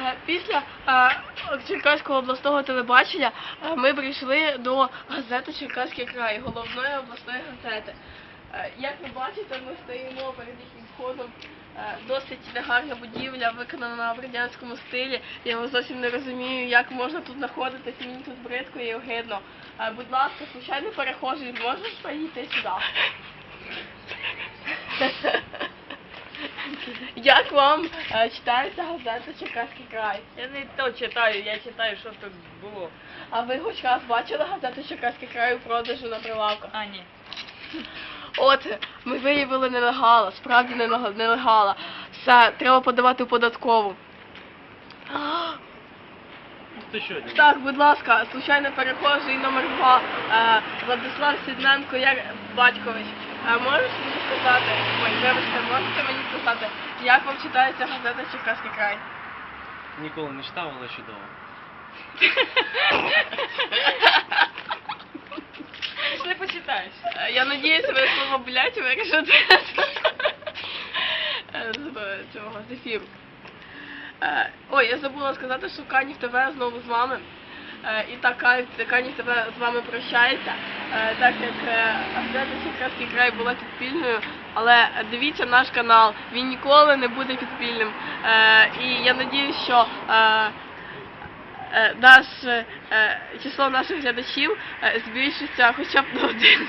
Е, Після е, Черкаського обласного телебачення е, ми прийшли до газети Черкаський край, головної обласної газети. Як ви бачите, ми стоїмо перед їхнім входом. Досить негарна будівля, виконана в радянському стилі. Я зовсім не розумію, як можна тут знаходитись, мені тут бридко і огидно. Будь ласка, случайно перехожий, можеш поїти сюди? Як вам е, читається газета Черкаський край? Я не то читаю, я читаю, що тут було. А ви хоч раз бачили газету Черкаський край у продажу на прилавках? А, ні. От, ми виявили нелегала, справді нелега- нелегала. Все, треба подавати у податкову. Ти що? Так, будь ласка, случайно перехожий номер два, е, Владислав Сідненко як батькович. А можеш мені сказати, ой, вибачте, можете мені сказати, як вам читається газета Черкаський край? Ніколи не читав, але чудово. Пішли почитаєш. Я надіюсь, ви слово блять вирішите з цього з ефіру. Е, Ой, я забула сказати, що Канів ТВ знову з вами. Е, І така така Канів з вами прощається, е, так як е, газета Черкаський край була підпільною, але дивіться наш канал, він ніколи не буде підпільним. І я надіюсь, що наш, число наших глядачів збільшиться хоча б на один.